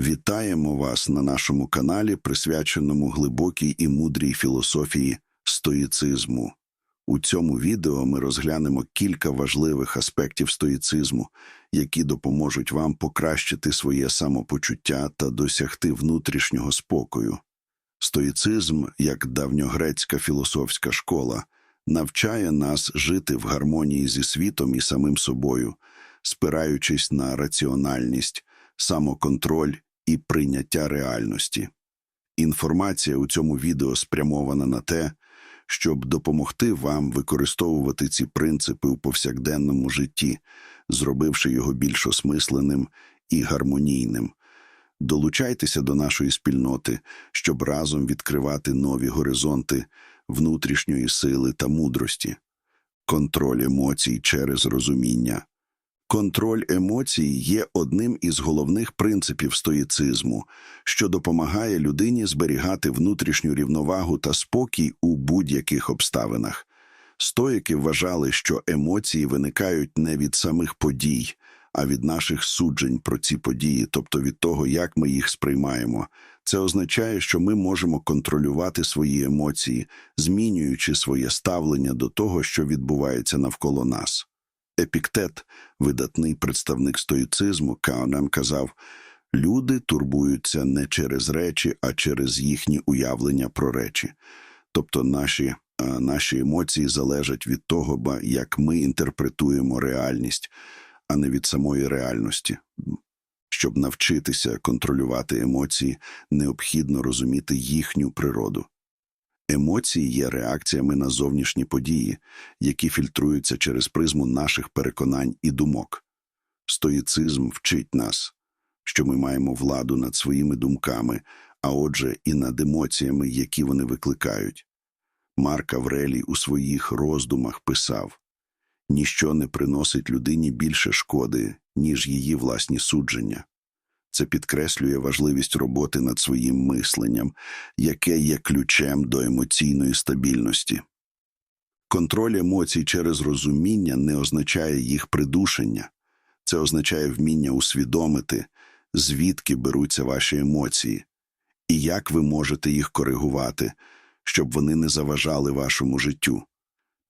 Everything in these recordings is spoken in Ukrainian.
Вітаємо вас на нашому каналі, присвяченому глибокій і мудрій філософії стоїцизму. У цьому відео ми розглянемо кілька важливих аспектів стоїцизму, які допоможуть вам покращити своє самопочуття та досягти внутрішнього спокою. Стоїцизм, як давньогрецька філософська школа, навчає нас жити в гармонії зі світом і самим собою, спираючись на раціональність, самоконтроль і прийняття реальності. Інформація у цьому відео спрямована на те, щоб допомогти вам використовувати ці принципи у повсякденному житті, зробивши його більш осмисленим і гармонійним. Долучайтеся до нашої спільноти, щоб разом відкривати нові горизонти внутрішньої сили та мудрості, контроль емоцій через розуміння. Контроль емоцій є одним із головних принципів стоїцизму, що допомагає людині зберігати внутрішню рівновагу та спокій у будь-яких обставинах. Стоїки вважали, що емоції виникають не від самих подій, а від наших суджень про ці події, тобто від того, як ми їх сприймаємо. Це означає, що ми можемо контролювати свої емоції, змінюючи своє ставлення до того, що відбувається навколо нас. Епіктет, видатний представник стоїцизму, Каонем казав, люди турбуються не через речі, а через їхні уявлення про речі. Тобто наші, а, наші емоції залежать від того, як ми інтерпретуємо реальність, а не від самої реальності. Щоб навчитися контролювати емоції, необхідно розуміти їхню природу. Емоції є реакціями на зовнішні події, які фільтруються через призму наших переконань і думок. Стоїцизм вчить нас, що ми маємо владу над своїми думками, а отже, і над емоціями, які вони викликають. Марк Аврелій у своїх роздумах писав ніщо не приносить людині більше шкоди, ніж її власні судження. Це підкреслює важливість роботи над своїм мисленням, яке є ключем до емоційної стабільності. Контроль емоцій через розуміння не означає їх придушення, це означає вміння усвідомити, звідки беруться ваші емоції, і як ви можете їх коригувати, щоб вони не заважали вашому життю.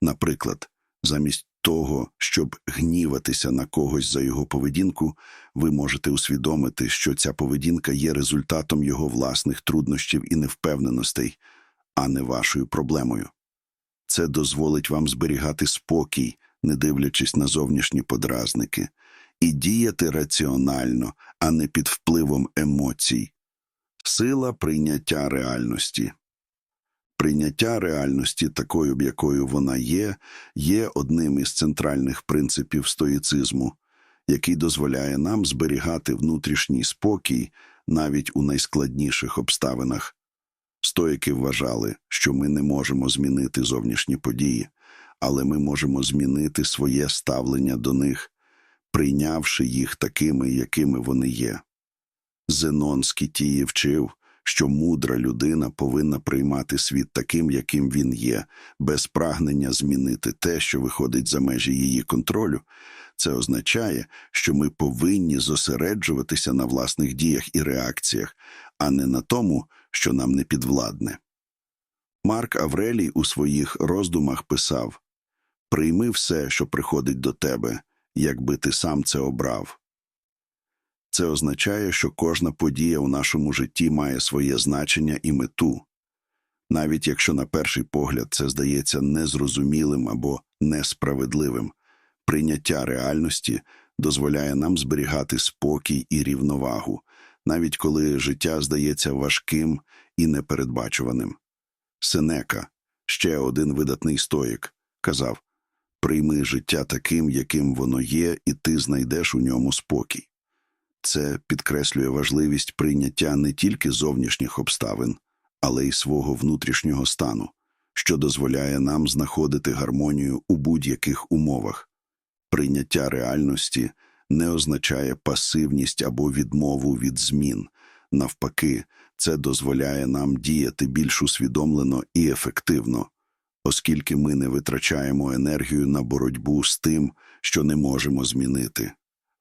Наприклад, замість того, щоб гніватися на когось за його поведінку, ви можете усвідомити, що ця поведінка є результатом його власних труднощів і невпевненостей, а не вашою проблемою. Це дозволить вам зберігати спокій, не дивлячись на зовнішні подразники, і діяти раціонально, а не під впливом емоцій. Сила прийняття реальності. Прийняття реальності такою, б якою вона є, є одним із центральних принципів стоїцизму, який дозволяє нам зберігати внутрішній спокій навіть у найскладніших обставинах. Стоїки вважали, що ми не можемо змінити зовнішні події, але ми можемо змінити своє ставлення до них, прийнявши їх такими, якими вони є. Зенон Скітії вчив, що мудра людина повинна приймати світ таким, яким він є, без прагнення змінити те, що виходить за межі її контролю. Це означає, що ми повинні зосереджуватися на власних діях і реакціях, а не на тому, що нам не підвладне. Марк Аврелій у своїх роздумах писав Прийми все, що приходить до тебе, якби ти сам це обрав. Це означає, що кожна подія у нашому житті має своє значення і мету. Навіть якщо на перший погляд це здається незрозумілим або несправедливим, прийняття реальності дозволяє нам зберігати спокій і рівновагу, навіть коли життя здається важким і непередбачуваним. Сенека, ще один видатний стоїк, казав Прийми життя таким, яким воно є, і ти знайдеш у ньому спокій. Це підкреслює важливість прийняття не тільки зовнішніх обставин, але й свого внутрішнього стану, що дозволяє нам знаходити гармонію у будь-яких умовах. Прийняття реальності не означає пасивність або відмову від змін. Навпаки, це дозволяє нам діяти більш усвідомлено і ефективно, оскільки ми не витрачаємо енергію на боротьбу з тим, що не можемо змінити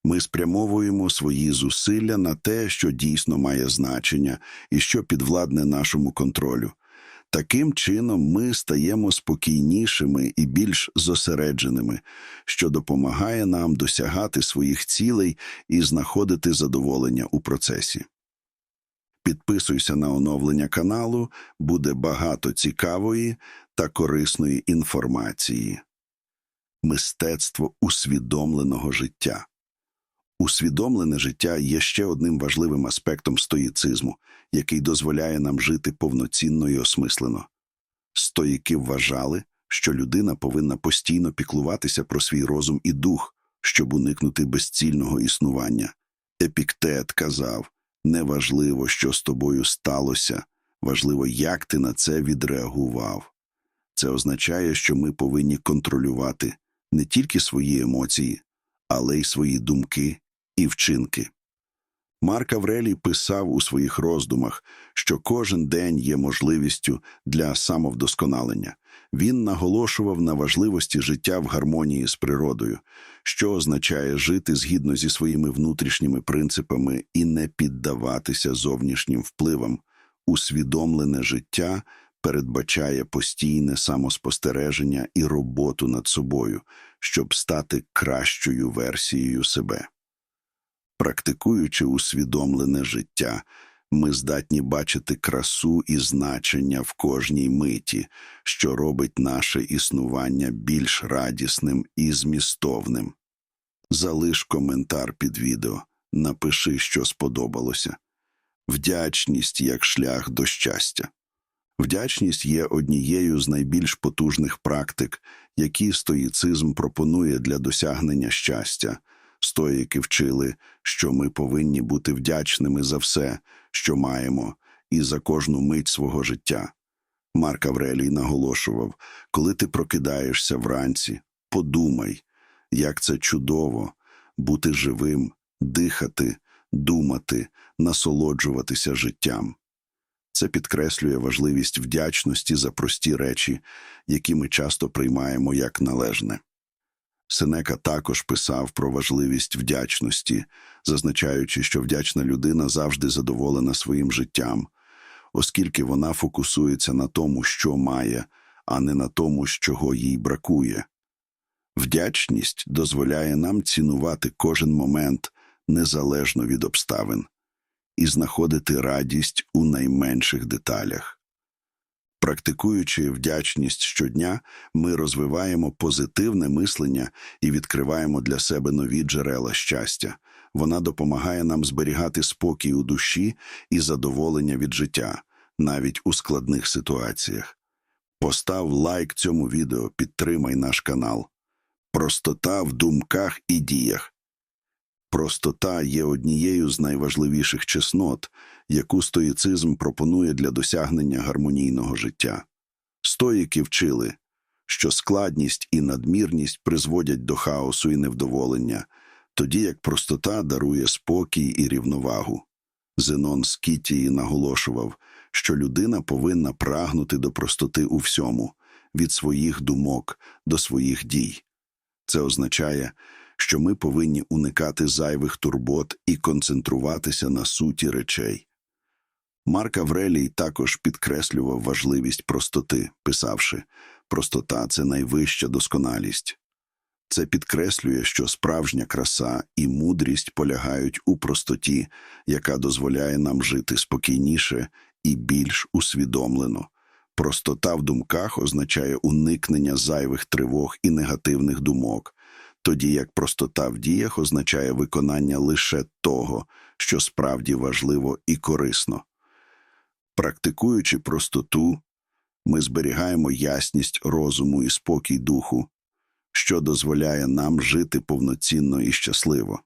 Ми спрямовуємо свої зусилля на те, що дійсно має значення і що підвладне нашому контролю. Таким чином ми стаємо спокійнішими і більш зосередженими, що допомагає нам досягати своїх цілей і знаходити задоволення у процесі. Підписуйся на оновлення каналу, буде багато цікавої та корисної інформації. Мистецтво усвідомленого життя. Усвідомлене життя є ще одним важливим аспектом стоїцизму, який дозволяє нам жити повноцінно і осмислено. Стоїки вважали, що людина повинна постійно піклуватися про свій розум і дух, щоб уникнути безцільного існування. Епіктет казав неважливо, що з тобою сталося, важливо, як ти на це відреагував. Це означає, що ми повинні контролювати не тільки свої емоції, але й свої думки і вчинки. Марк Аврелій писав у своїх роздумах, що кожен день є можливістю для самовдосконалення. Він наголошував на важливості життя в гармонії з природою, що означає жити згідно зі своїми внутрішніми принципами і не піддаватися зовнішнім впливам. Усвідомлене життя передбачає постійне самоспостереження і роботу над собою, щоб стати кращою версією себе. Практикуючи усвідомлене життя, ми здатні бачити красу і значення в кожній миті, що робить наше існування більш радісним і змістовним. Залиш коментар під відео, напиши, що сподобалося. Вдячність як шлях до щастя. Вдячність є однією з найбільш потужних практик, які стоїцизм пропонує для досягнення щастя. Стоїки вчили, що ми повинні бути вдячними за все, що маємо, і за кожну мить свого життя. Марк Аврелій наголошував коли ти прокидаєшся вранці, подумай, як це чудово бути живим, дихати, думати, насолоджуватися життям. Це підкреслює важливість вдячності за прості речі, які ми часто приймаємо як належне. Сенека також писав про важливість вдячності, зазначаючи, що вдячна людина завжди задоволена своїм життям, оскільки вона фокусується на тому, що має, а не на тому, чого їй бракує. Вдячність дозволяє нам цінувати кожен момент незалежно від обставин і знаходити радість у найменших деталях. Практикуючи вдячність щодня, ми розвиваємо позитивне мислення і відкриваємо для себе нові джерела щастя. Вона допомагає нам зберігати спокій у душі і задоволення від життя, навіть у складних ситуаціях. Постав лайк цьому відео, підтримай наш канал. Простота в думках і діях. Простота є однією з найважливіших чеснот, яку стоїцизм пропонує для досягнення гармонійного життя. Стоїки вчили, що складність і надмірність призводять до хаосу і невдоволення, тоді як простота дарує спокій і рівновагу. Зенон з Кітії наголошував, що людина повинна прагнути до простоти у всьому, від своїх думок до своїх дій. Це означає, що ми повинні уникати зайвих турбот і концентруватися на суті речей. Марк Аврелій також підкреслював важливість простоти, писавши простота це найвища досконалість. Це підкреслює, що справжня краса і мудрість полягають у простоті, яка дозволяє нам жити спокійніше і більш усвідомлено. Простота в думках означає уникнення зайвих тривог і негативних думок, тоді як простота в діях означає виконання лише того, що справді важливо і корисно. Практикуючи простоту, ми зберігаємо ясність розуму і спокій духу, що дозволяє нам жити повноцінно і щасливо.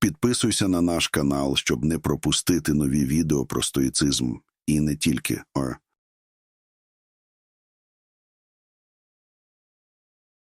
Підписуйся на наш канал, щоб не пропустити нові відео про стоїцизм і не тільки.